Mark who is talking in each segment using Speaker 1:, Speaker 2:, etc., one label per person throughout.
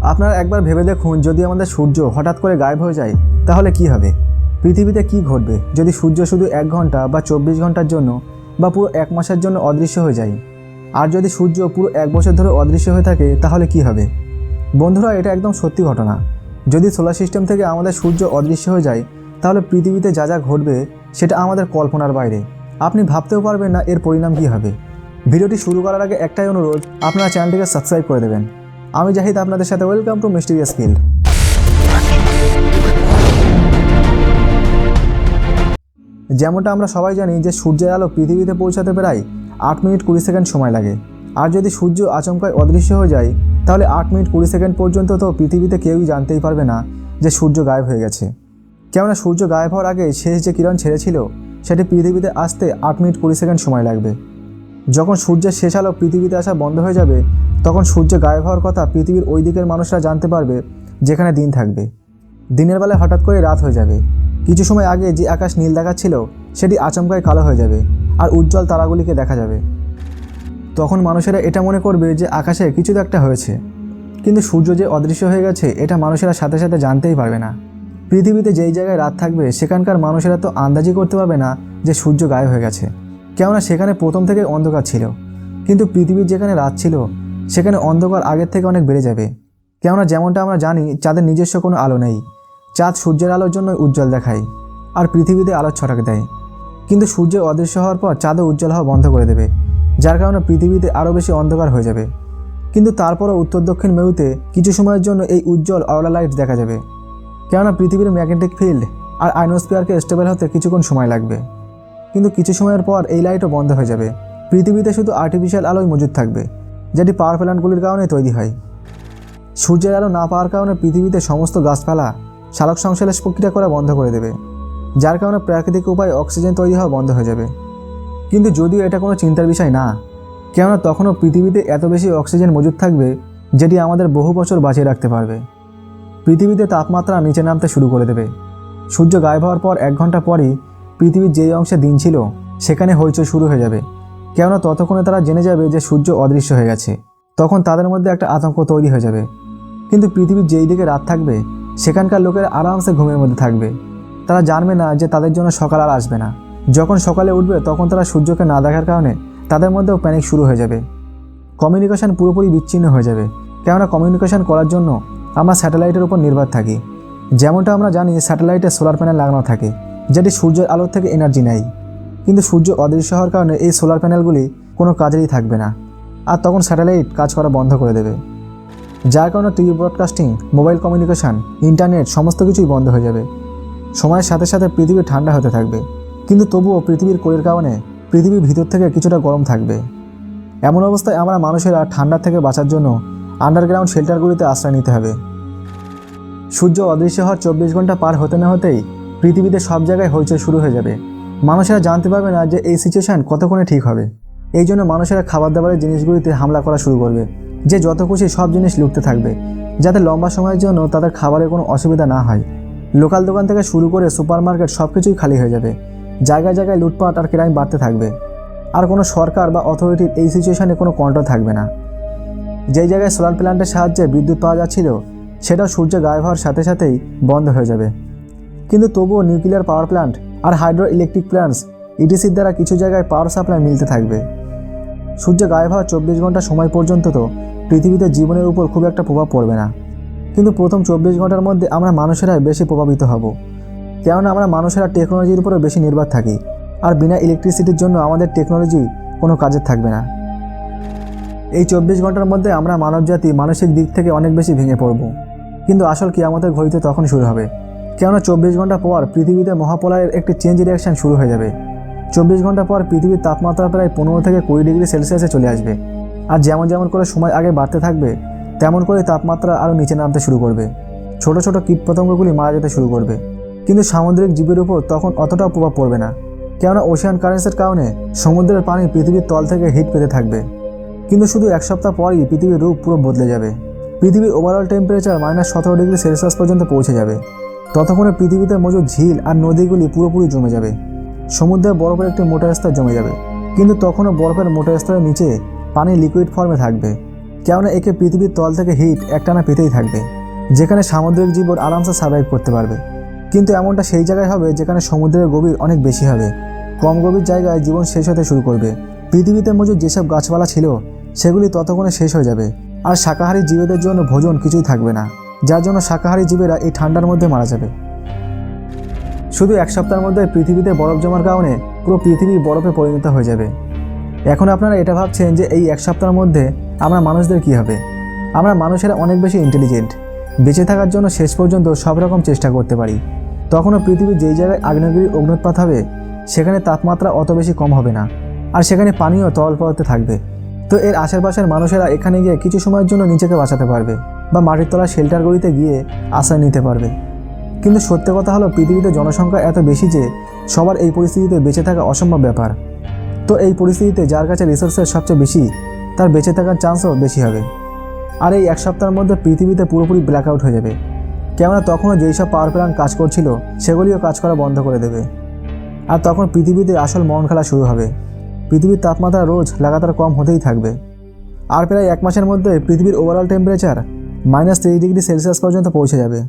Speaker 1: আপনারা একবার ভেবে দেখুন, যদি আমাদের সূর্য হঠাৎ করে গায়েব হয়ে যায়, তাহলে কি হবে? পৃথিবীতে কি ঘটবে? যদি সূর্য শুধু এক ঘণ্টা বা চব্বিশ ঘণ্টার জন্য বা পুরো এক মাসের জন্য অদৃশ্য হয়ে যায়, আর যদি সূর্য পুরো এক বছর ধরে অদৃশ্য হয়ে থাকে, তাহলে কি হবে? বন্ধুরা, এটা একদম সত্যি ঘটনা। যদি সোলার সিস্টেম থেকে আমাদের সূর্য অদৃশ্য হয়ে যায়, তাহলে পৃথিবীতে যা যা ঘটবে, সেটা আমাদের কল্পনার বাইরে। আপনি ভাবতেও পারবেন না এর পরিণাম কী হবে। ভিডিওটি শুরু করার আগে একটাই অনুরোধ, আপনারা চ্যানেলটিকে সাবস্ক্রাইব করে দেবেন। আমি জাহিদ, আপনাদের সাথে ওয়েলকাম টু মিস্টিরিয়াস ফিল্ড। যেমনটা আমরা সবাই জানি যে সূর্যের আলো পৃথিবীতে পৌঁছাতে প্রায় আট মিনিট কুড়ি সেকেন্ড সময় লাগে। আর যদি সূর্য আচমকায় অদৃশ্য হয়ে যায়, তাহলে আট মিনিট কুড়ি সেকেন্ড পর্যন্ত তো পৃথিবীতে কেউই জানতেই পারবে না যে সূর্য গায়েব হয়ে গেছে। কেননা সূর্য গায়েব হওয়ার আগে শেষ যে কিরণ ছেড়েছিল, সেটি পৃথিবীতে আসতে আট মিনিট কুড়ি সেকেন্ড সময় লাগবে। যখন সূর্যের শেষ আলো পৃথিবীতে আসা বন্ধ হয়ে যাবে তখন সূর্য গায়েব হওয়ার কথা পৃথিবীর ওই দিকের মানুষরা জানতে পারবে যেখানে দিন থাকবে। দিনের বেলায় হঠাৎ করে রাত হয়ে যাবে। কিছু সময় আগে যে আকাশ নীল দেখাচ্ছিল, সেটি আচমকায় কালো হয়ে যাবে আর উজ্জ্বল তারাগুলিকে দেখা যাবে। তখন মানুষেরা এটা মনে করবে যে আকাশে কিছু তো একটা হয়েছে। কিন্তু সূর্য যে অদৃশ্য হয়ে গেছে, এটা মানুষেরা সাথে সাথে জানতেই পারবে না। পৃথিবীতে যেই জায়গায় রাত থাকবে, সেখানকার মানুষেরা তো আন্দাজি করতে পারবে না যে সূর্য গায়েব হয়ে গেছে। কেননা সেখানে প্রথম থেকে অন্ধকার ছিল। কিন্তু পৃথিবীর যেখানে রাত ছিল সেখানে অন্ধকার আগের থেকে অনেক বেড়ে যাবে। কেননা যেমনটা আমরা জানি, চাঁদের নিজস্ব কোনো আলো নেই। চাঁদ সূর্যের আলোর জন্য উজ্জ্বল দেখায় আর পৃথিবীতে আলো ছটাকে দেয়। কিন্তু সূর্য অদৃশ্য হওয়ার পর চাঁদও উজ্জ্বল হওয়া বন্ধ করে দেবে, যার কারণে পৃথিবীতে আরও বেশি অন্ধকার হয়ে যাবে। কিন্তু তারপরও উত্তর দক্ষিণ মেরুতে কিছু সময়ের জন্য এই উজ্জ্বল অরলা লাইট দেখা যাবে। কেননা পৃথিবীর ম্যাগনেটিক ফিল্ড আর আইনোস্ফিয়ারকে স্টেবল হতে কিছুক্ষণ সময় লাগবে। কিন্তু কিছু সময়ের পর এই লাইটও বন্ধ হয়ে যাবে। পৃথিবীতে শুধু আর্টিফিশিয়াল আলোই মজুদ থাকবে। যেটি পাওয়ার প্ল্যান্টগুলির কারণে তৈরি হয়। সূর্যের আলো না পাওয়ার কারণে পৃথিবীতে সমস্ত গাছপালা সালোক সংশ্লেষ প্রক্রিয়া করা বন্ধ করে দেবে, যার কারণে প্রাকৃতিক উপায়ে অক্সিজেন তৈরি হওয়া বন্ধ হয়ে যাবে। কিন্তু যদিও এটা কোনো চিন্তার বিষয় না, কেননা তখনও পৃথিবীতে এত বেশি অক্সিজেন মজুদ থাকবে যেটি আমাদের বহু বছর বাঁচিয়ে রাখতে পারবে। পৃথিবীতে তাপমাত্রা নিচে নামতে শুরু করে দেবে। সূর্য গায়েব হওয়ার পর এক ঘণ্টা পরই পৃথিবীর যেই অংশে দিন ছিল, সেখানে হইচই শুরু হয়ে যাবে। কেননা ততক্ষণে তারা জেনে যাবে যে সূর্য অদৃশ্য হয়ে গেছে। তখন তাদের মধ্যে একটা আতঙ্ক তৈরি হয়ে যাবে। কিন্তু পৃথিবীর যেই দিকে রাত থাকবে, সেখানকার লোকেরা আরামসে ঘুমের মধ্যে থাকবে। তারা জানবে না যে তাদের জন্য সকাল আর আসবে না। যখন সকালে উঠবে, তখন তারা সূর্যকে না দেখার কারণে তাদের মধ্যেও প্যানিক শুরু হয়ে যাবে। কমিউনিকেশন পুরোপুরি বিচ্ছিন্ন হয়ে যাবে। কেননা কমিউনিকেশন করার জন্য আমরা স্যাটেলাইটের উপর নির্ভর থাকি। যেমনটা আমরা জানি স্যাটেলাইটে সোলার প্যানেল লাগানো থাকে, যেটি সূর্যের আলোর থেকে এনার্জি নেয়। কিন্তু সূর্য অদৃশ্য হওয়ার কারণে এই সোলার প্যানেলগুলি কোনো কাজেরই থাকবে না। আর তখন স্যাটেলাইট কাজ করা বন্ধ করে দেবে। যার কারণে TV broadcasting, mobile communication, internet সমস্ত কিছুই বন্ধ হয়ে যাবে। সময়ের সাথে সাথে পৃথিবী ঠান্ডা হতে থাকবে। কিন্তু তবুও পৃথিবীর কোরের কারণে পৃথিবীর ভিতর থেকে কিছুটা গরম থাকবে। এমন অবস্থায় আমরা মানুষেরা ঠান্ডা থেকে বাঁচার জন্য আন্ডারগ্রাউন্ড শেল্টারগুলিতে আশ্রয় নিতে হবে। সূর্য অদৃশ্য হওয়ার চব্বিশ ঘণ্টা পার হতে না হতেই পৃথিবীতে সব জায়গায় হইচই শুরু হয়ে যাবে। মানুষেরা জানতে পারবে না যে এই সিচুয়েশান কতক্ষণে ঠিক হবে। এই জন্য মানুষেরা খাবার দাবারের জিনিসগুলিতে হামলা করা শুরু করবে, যে যত খুশি সব জিনিস লুটতে থাকবে, যাতে লম্বা সময়ের জন্য তাদের খাবারের কোনো অসুবিধা না হয়। লোকাল দোকান থেকে শুরু করে সুপার মার্কেট সব কিছুই খালি হয়ে যাবে। জায়গায় জায়গায় লুটপাট আর ক্রাইম বাড়তে থাকবে। আর কোনো সরকার বা অথরিটির এই সিচুয়েশানে কোনো কন্ট্রোল থাকবে না। যেই জায়গায় সোলার প্ল্যান্টের সাহায্যে বিদ্যুৎ পাওয়া যাচ্ছিল, সেটাও সূর্য গায়েব হওয়ার সাথে সাথেই বন্ধ হয়ে যাবে। কিন্তু তবুও নিউক্লিয়ার পাওয়ার প্ল্যান্ট আর হাইড্রো ইলেকট্রিক প্ল্যান্টস ইডিসির দ্বারা কিছু জায়গায় পাওয়ার সাপ্লাই মিলতে থাকবে। সূর্য গায়েব হওয়ার চব্বিশ ঘণ্টা সময় পর্যন্ত তো পৃথিবীতে জীবনের উপর খুব একটা প্রভাব পড়বে না। কিন্তু প্রথম চব্বিশ ঘণ্টার মধ্যে আমরা মানুষেরাই বেশি প্রভাবিত হব। কেননা আমরা মানুষেরা টেকনোলজির উপরে বেশি নির্ভর থাকি। আর বিনা ইলেকট্রিসিটির জন্য আমাদের টেকনোলজি কোনো কাজের থাকবে না। এই চব্বিশ ঘণ্টার মধ্যে আমরা মানবজাতি মানসিক দিক থেকে অনেক বেশি ভেঙে পড়ব। কিন্তু আসল কি আমাদের ঘড়িতে তখন শুরু হবে। কেননা চব্বিশ ঘণ্টা পর পৃথিবীতে মহাপলয়ের একটি চেঞ্জ রিয়াকশান শুরু হয়ে যাবে। চব্বিশ ঘণ্টা পর পৃথিবীর তাপমাত্রা প্রায় পনেরো থেকে কুড়ি ডিগ্রি সেলসিয়াসে চলে আসবে। আর যেমন যেমন করে সময় আগে বাড়তে থাকবে, তেমন করে তাপমাত্রা আরও নিচে নামতে শুরু করবে। ছোট ছোট কীটপতঙ্গগুলি মারা যেতে শুরু করবে। কিন্তু সামুদ্রিক জীবের উপর তখন অতটাও প্রভাব পড়বে না। কেননা ওশিয়ান কারেন্সের কারণে সমুদ্রের পানি পৃথিবীর তল থেকে হিট পেতে থাকবে। কিন্তু শুধু এক সপ্তাহ পরই পৃথিবীর রূপ পুরো বদলে যাবে। পৃথিবীর ওভারঅল টেম্পারেচার মাইনাস সতেরো ডিগ্রি সেলসিয়াস পর্যন্ত পৌঁছে যাবে। ততক্ষণে পৃথিবীতে মজুদ ঝিল আর নদীগুলি পুরোপুরি জমে যাবে। সমুদ্রে বরফের একটি মোটা স্তর জমে যাবে। কিন্তু তখনও বরফের মোটা স্তরের নিচে পানি লিকুইড ফর্মে থাকবে। কেননা একে পৃথিবীর তল থেকে হিট একটানা পেতেই থাকবে, যেখানে সামুদ্রিক জীবন আরামসে সার্ভাইভ করতে পারবে। কিন্তু এমনটা সেই জায়গায় হবে যেখানে সমুদ্রের গভীর অনেক বেশি হবে। কম গভীর জায়গায় জীবন শেষ হতে শুরু করবে। পৃথিবীতে মজুদ যেসব গাছপালা ছিল, সেগুলি ততক্ষণে শেষ হয়ে যাবে। আর শাকাহারী জীবেদের জন্য ভোজন কিছুই থাকবে না। যার জন্য শাকাহারী জীবেরা এই ঠান্ডার মধ্যে মারা যাবে। শুধু এক সপ্তাহের মধ্যে পৃথিবীতে বরফ জমার কারণে পুরো পৃথিবী বরফে পরিণত হয়ে যাবে। এখন আপনারা এটা ভাবছেন যে এই এক সপ্তাহের মধ্যে আমরা মানুষদের কি হবে? আমরা মানুষেরা অনেক বেশি ইন্টেলিজেন্ট বেঁচে থাকার জন্য শেষ পর্যন্ত সব রকম চেষ্টা করতে পারি। তখনও পৃথিবীর যেই জায়গায় আগ্নেয়গিরির অগ্নুৎপাত হবে, সেখানে তাপমাত্রা অত বেশি কম হবে না। আর সেখানে পানিও তরল পদার্থে থাকবে। তো এর আশেপাশের মানুষেরা এখানে গিয়ে কিছু সময়ের জন্য নিজেকে বাঁচাতে পারবে। বা মাটির তলা শেল্টারগুলিতে গিয়ে আশ্রয় নিতে পারবে। কিন্তু সত্যি কথা হলো, পৃথিবীতে জনসংখ্যা এত বেশি যে সবার এই পরিস্থিতিতে বেঁচে থাকা অসম্ভব ব্যাপার। তো এই পরিস্থিতিতে যার কাছে রিসোর্সের সবচেয়ে বেশি, তার বেঁচে থাকার চান্সও বেশি হবে। আর এই এক সপ্তাহের মধ্যে পৃথিবীতে পুরোপুরি ব্ল্যাক আউট হয়ে যাবে। কেননা তখনও যেই সব পাওয়ার প্ল্যান্ট কাজ করছিল, সেগুলিও কাজ করা বন্ধ করে দেবে। আর তখন পৃথিবীতে আসল মন খেলা শুরু হবে। পৃথিবীর তাপমাত্রা রোজ লাগাতার কম হতেই থাকবে। আর প্রায় এক মাসের মধ্যে পৃথিবীর ওভারঅল টেম্পারেচার মাইনাস তিরিশ ডিগ্রি সেলসিয়াস পর্যন্ত পৌঁছে যাবে।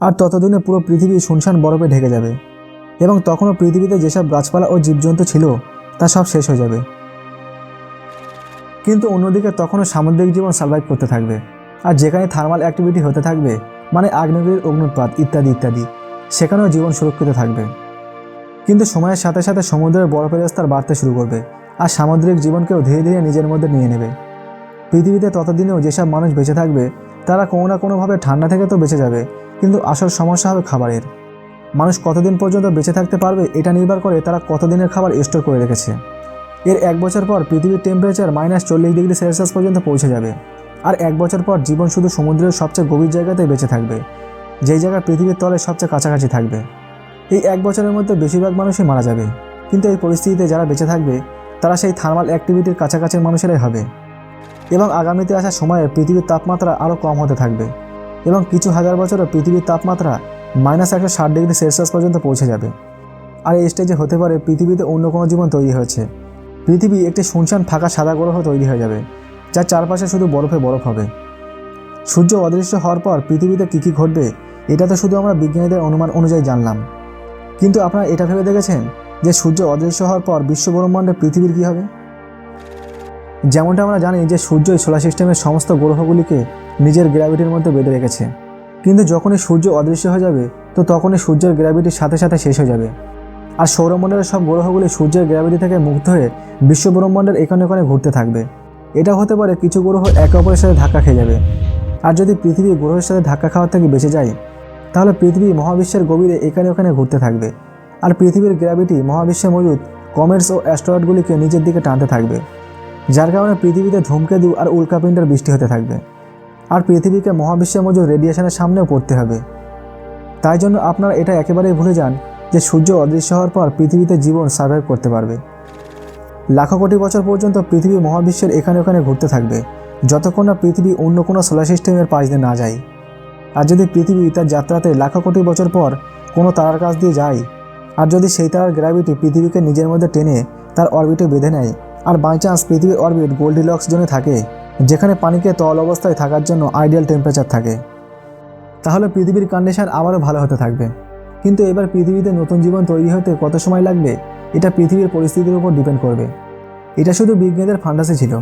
Speaker 1: আর ততদিনে পুরো পৃথিবী শুনশান বরফে ঢেকে যাবে। এবং তখনও পৃথিবীতে যেসব গাছপালা ও জীবজন্তু ছিল, তা সব শেষ হয়ে যাবে। কিন্তু অন্যদিকে তখনও সামুদ্রিক জীবন সার্ভাইভ করতে থাকবে। আর যেখানে থার্মাল অ্যাক্টিভিটি হতে থাকবে মানে আগ্নেয়গিরির অগ্নুৎপাত ইত্যাদি ইত্যাদি, সেখানেও জীবন সুরক্ষিত থাকবে। কিন্তু সময়ের সাথে সাথে সমুদ্রের বরফের স্তর বাড়তে শুরু করবে, আর সামুদ্রিক জীবনকেও ধীরে ধীরে নিজের মধ্যে নিয়ে নেবে। পৃথিবীতে ততদিনেও যেসব মানুষ বেঁচে থাকবে তারা কোনো না কোনোভাবে ঠান্ডা থেকে তো বেঁচে যাবে, কিন্তু আসল সমস্যা হবে খাবারের। মানুষ কতদিন পর্যন্ত বেঁচে থাকতে পারবে এটা নির্ভর করে তারা কতদিনের খাবার স্টোর করে রেখেছে। এর এক বছর পর পৃথিবীর টেম্পারেচার মাইনাস চল্লিশ ডিগ্রি সেলসিয়াস পর্যন্ত পৌঁছে যাবে। আর এক বছর পর জীবন শুধু সমুদ্রের সবচেয়ে গভীর জায়গাতেই বেঁচে থাকবে, যেই জায়গা পৃথিবীর তলে সবচেয়ে কাছাকাছি থাকবে। এই এক বছরের মধ্যে বেশিরভাগ মানুষই মারা যাবে, কিন্তু এই পরিস্থিতিতে যারা বেঁচে থাকবে, তারা সেই থার্মাল অ্যাক্টিভিটির কাছাকাছির মানুষেরাই হবে। এবং আগামীতে আসা সময়ে পৃথিবীর তাপমাত্রা আরও কম হতে থাকবে এবং কিছু হাজার বছরে পৃথিবীর তাপমাত্রা মাইনাস একশো ষাট ডিগ্রি সেলসিয়াস পর্যন্ত পৌঁছে যাবে। আর এই স্টেজে হতে পারে পৃথিবীতে অন্য কোনো জীবন তৈরি হয়েছে। পৃথিবী একটি শুনশান ফাঁকা সাদা গ্রহ তৈরি হয়ে যাবে যার চারপাশে শুধু বরফে বরফ হবে। সূর্য অদৃশ্য হওয়ার পর পৃথিবীতে কী কী ঘটবে, এটা তো শুধু আমরা বিজ্ঞানীদের অনুমান অনুযায়ী জানলাম। কিন্তু আপনারা এটা ভেবে দেখেছেন যে সূর্য অদৃশ্য হওয়ার পর বিশ্বব্রহ্মাণ্ডে পৃথিবীর কী হবে? যেমনটা আমরা জানি যে সূর্যই সোলার সিস্টেমের সমস্ত গ্রহগুলিকে নিজের গ্র্যাভিটির মধ্যে বেঁধে রেখেছে। কিন্তু যখনই সূর্য অদৃশ্য হয়ে যাবে, তো তখনই সূর্যের গ্র্যাভিটির সাথে সাথে শেষ হয়ে যাবে। আর সৌরমণ্ডলের সব গ্রহগুলি সূর্যের গ্র্যাভিটি থেকে মুক্ত হয়ে বিশ্বব্রহ্মাণ্ডের এখানে ওখানে ঘুরতে থাকবে। এটা হতে পারে কিছু গ্রহ একে অপরের সাথে ধাক্কা খেয়ে যাবে। আর যদি পৃথিবী গ্রহের সাথে ধাক্কা খাওয়ার থেকে বেঁচে যায়, তাহলে পৃথিবী মহাবিশ্বের গভীরে এখানে ওখানে ঘুরতে থাকবে। আর পৃথিবীর গ্র্যাভিটি মহাবিশ্বে মজুদ কমেটস ও অ্যাস্ট্রয়েডগুলিকে নিজের দিকে টানতে থাকবে। যার কারণে পৃথিবীতে ধূমকেতু আর উল্কাপিণ্ডের বৃষ্টি হতে থাকবে। আর পৃথিবীকে মহাবিশ্বের মজুদ রেডিয়েশনের সামনেও পড়তে হবে। তাই জন্য আপনারা এটা একেবারেই ভুলে যান যে সূর্য অদৃশ্য হওয়ার পর পৃথিবীতে জীবন সার্ভাইভ করতে পারবে। লাখো কোটি বছর পর্যন্ত পৃথিবী মহাবিশ্বের এখানে ওখানে ঘুরতে থাকবে, যতক্ষণ না পৃথিবী অন্য কোনো সোলার সিস্টেমের পাশ দিয়ে না যায়। আর যদি পৃথিবী তার যাত্রাতে লাখো কোটি বছর পর কোনো তারার কাছ দিয়ে যায়, আর যদি সেই তারার গ্র্যাভিটি পৃথিবীকে নিজের মধ্যে টেনে তার অরবিটে বেঁধে নেয় আর বাই চান্স পৃথিবীর অরবিট গোল্ডিলক্স জোনে থাকে, যেখানে পানিকে তল অবস্থায় থাকার জন্য আইডিয়াল টেম্পারেচার থাকে। তাহলে পৃথিবীর কন্ডিশন আবারও ভালো হতে থাকবে। কিন্তু এবার পৃথিবীতে নতুন জীবন তৈরি হতে কত সময় লাগবে, এটা পৃথিবীর পরিস্থিতির উপর ডিপেন্ড করবে। এটা শুধু বিজ্ঞানীদের ফান্ডাসি ছিল।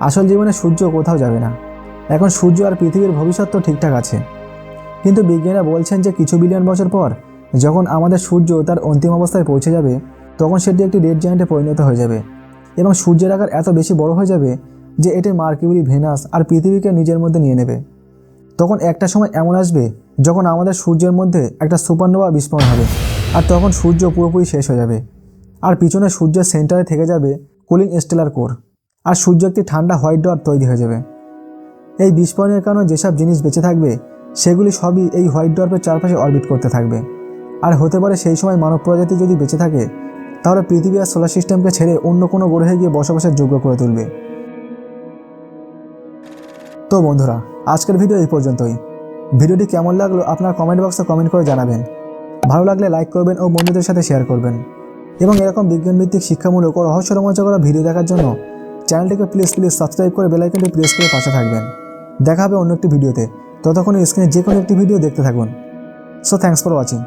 Speaker 1: আসল জীবনে সূর্য কোথাও যাবে না। এখন সূর্য আর পৃথিবীর ভবিষ্যৎ তো ঠিকঠাক আছে। কিন্তু বিজ্ঞানীরা বলছেন যে কিছু বিলিয়ন বছর পর, যখন আমাদের সূর্য তার অন্তিম অবস্থায় পৌঁছে যাবে, তখন সেটি একটি রেড জায়েন্টে পরিণত হয়ে যাবে। এবং সূর্যের আকার এত বেশি বড় হয়ে যাবে যে এটি মার্কিউরি, ভেনাস আর পৃথিবীকে নিজের মধ্যে নিয়ে নেবে। তখন একটা সময় এমন আসবে যখন আমাদের সূর্যের মধ্যে একটা সুপারনোভা বিস্ফোরণ হবে আর তখন সূর্য পুরোপুরি শেষ হয়ে যাবে। আর পিছনে সূর্যের সেন্টারে থেকে যাবে কুলিং স্টেলার কোর আর সূর্য একটি ঠান্ডা হোয়াইট ডট তৈরি হয়ে যাবে। এই বিস্ফোরণের কারণে যেসব জিনিস বেঁচে থাকবে, সেগুলি সবই এই হোয়াইট ডর্পের চারপাশে অরবিট করতে থাকবে। আর হতে পারে সেই সময় মানব প্রজাতি যদি বেঁচে থাকে তাহলে পৃথিবী আর সোলার সিস্টেমকে ছেড়ে অন্য কোনো গ্রহে গিয়ে বসবাসের যোগ্য করে তুলবে। তো বন্ধুরা, আজকের ভিডিও এই পর্যন্তই। ভিডিওটি কেমন লাগল আপনার কমেন্ট বক্সে কমেন্ট করে জানাবেন। ভালো লাগলে লাইক করবেন ও বন্ধুদের সাথে শেয়ার করবেন। এবং এরকম বিজ্ঞানভিত্তিক শিক্ষামূলক ও রহস্য রোমাঞ্চকর ভিডিও দেখার জন্য চ্যানেলটিকে প্লিজ প্লিজ সাবস্ক্রাইব করে বেলাইকনটি প্রেস করে পাশে থাকবেন। দেখা হবে অন্য একটি ভিডিওতে। ততক্ষণে স্ক্রিনে যে কোনো একটি ভিডিও দেখতে থাকুন। So thanks for watching